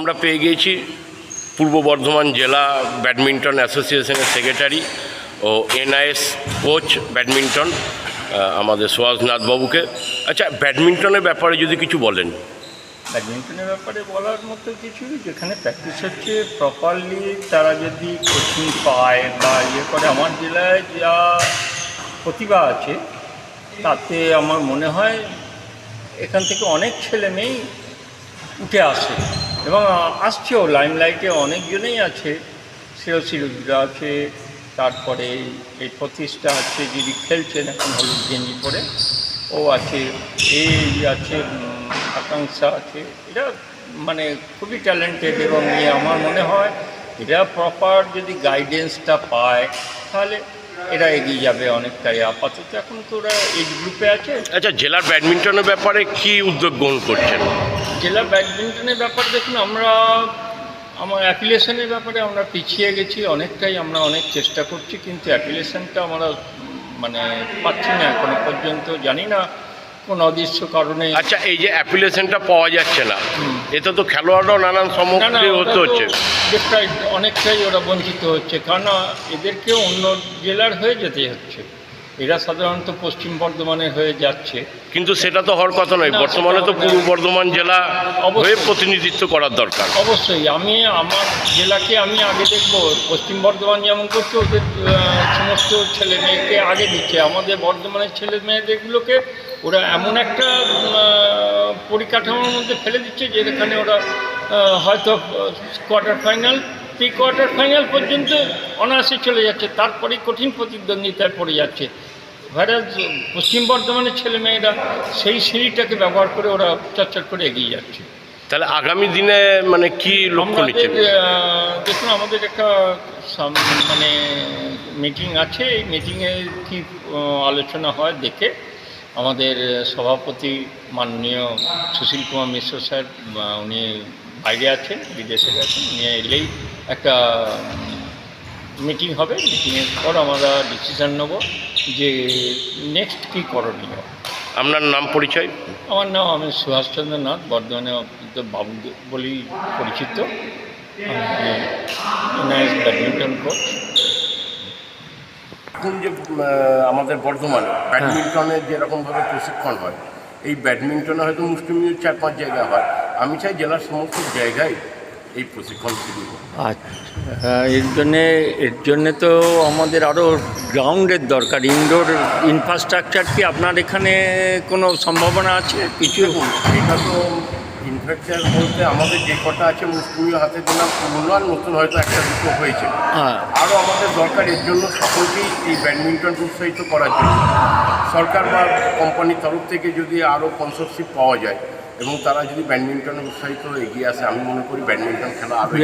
আমরা পেয়ে গিয়েছি পূর্ব বর্ধমান জেলা ব্যাডমিন্টন অ্যাসোসিয়েশনের সেক্রেটারি ও এনআইএস কোচ ব্যাডমিন্টন আমাদের সুহাসনাথ বাবুকে। আচ্ছা ব্যাডমিন্টনের ব্যাপারে যদি কিছু বলেন। ব্যাডমিন্টনের ব্যাপারে বলার মতো কিছু যেখানে প্র্যাকটিস হচ্ছে প্রপারলি তারা যদি কোচিং পায় বা ইয়ে করে, আমার জেলায় যা প্রতিভা আছে, তাতে আমার মনে হয় এখান থেকে অনেক ছেলে মেয়েই উঠে আসে। এবং আসছেও। লাইমলাইটে অনেকজনেই আছে। শ্রেয়সী রুদ্রা আছে, তারপরে এই প্রতিষ্ঠা আছে যিনি খেলছেন এখন হলুদ গেঞ্জি পরে। ও আছে, এই আছে আকাঙ্ক্ষা আছে। এরা মানে খুবই ট্যালেন্টেড এবং আমার মনে হয় এরা প্রপার যদি গাইডেন্সটা পায়, তাহলে এরা এগিয়ে যাবে অনেকটাই আপাতত। এখন তো ওরা এই গ্রুপে আছে। আচ্ছা জেলার ব্যাডমিন্টনের ব্যাপারে কি উদ্যোগ গ্রহণ করছেন? জেলা ব্যাডমিন্টনের ব্যাপারে দেখুন আমরা আমার অ্যাপিলেশনের ব্যাপারে আমরা পিছিয়ে গেছি অনেকটাই আমরা অনেক চেষ্টা করছি কিন্তু অ্যাপিলেশনটা আমরা মানে পাচ্ছি না এখনও পর্যন্ত। জানি না কোন অদৃশ্য কারণে। আচ্ছা এই যে অ্যাপ্লিকেশনটা পাওয়া যাচ্ছে না এতে তো খেলোয়াড়রাও নানান সম্মুখীন হতে হচ্ছে। অনেকটাই ওরা বঞ্চিত হচ্ছে কারণ এদেরকে অন্য জেলার হয়ে যেতে হচ্ছে। এরা সাধারণত পশ্চিম বর্ধমানে হয়ে যাচ্ছে। কিন্তু সেটা তো হওয়ার কথা নয়। বর্তমানে তো পূর্ব বর্ধমান জেলা। হয়ে প্রতিনিধিত্ব করার দরকার। অবশ্যই। আমি আমার জেলাকে আমি আগে দেখব। পশ্চিম বর্ধমান যেমন করছে ওদের সমস্ত ছেলে মেয়েকে আগে দিচ্ছে। আমাদের বর্ধমানের ছেলে মেয়েদেরগুলোকে ওরা এমন একটা পরিকাঠামোর মধ্যে ফেলে দিচ্ছে যেখানে ওরা হয়তো quarter final pre quarter final পর্যন্ত অনায়াসে চলে যাচ্ছে তারপরেই কঠিন প্রতিদ্বন্দ্বিতায় পড়ে যাচ্ছে। ভাইরাস পশ্চিম বর্ধমানের ছেলেমেয়েরা সেই সিঁড়িটাকে ব্যবহার করে ওরা চর্চা করে এগিয়ে যাচ্ছে। তাহলে আগামী দিনে মানে কি লক্ষ্য আহ, দেখুন আমাদের একটা মানে মিটিং আছে এই মিটিংয়ে কি আলোচনা হয় দেখে আমাদের সভাপতি মাননীয় সুশীল কুমার মিশ্র স্যার বা উনি বাইরে আছেন বিদেশে গেছেন নিয়ে এলেই একটা মিটিং হবে। মিটিংয়ের পর আমরা ডিসিশন নেব যে নেক্সট কী করণীয়। আপনার নাম পরিচয়? আমার নাম আমি সুভাষচন্দ্র নাথ বর্ধমানে বাবু বলেই পরিচিত। ব্যাডমিন্টন কোচ এখন যে আমাদের বর্ধমানে ব্যাডমিন্টনের যেরকমভাবে প্রশিক্ষণ হয় এই ব্যাডমিন্টনে হয়তো মুষ্টিমেয় চার পাঁচ জায়গা হয়। আমি চাই জেলার সমস্ত জায়গায় এই প্রশিক্ষণ শুরু আচ্ছা এর জন্যে এর জন্যে তো আমাদের আরও গ্রাউন্ডের দরকার ইনডোর ইনফ্রাস্ট্রাকচার কি আপনার এখানে কোনো সম্ভাবনা আছে? কিছু? এটা তো ইনফ্রাস্ট্রাকচার বলতে আমাদের যে কটা আছে মুষ্টিমেয় হাতে দিলাম পুরনো আর নতুন হয়তো একটা দুটো হয়েছে। হ্যাঁ। আরও আমাদের দরকার এর জন্য সকলকেই এই ব্যাডমিন্টন উৎসাহিত করার জন্য। সরকার বা কোম্পানির তরফ থেকে যদি আরও স্পন্সরশিপ পাওয়া যায় এবং তারা যদি ব্যাডমিন্টন উৎসাহিত এগিয়ে আসে আমি মনে করি ব্যাডমিন্টন খেলা আরও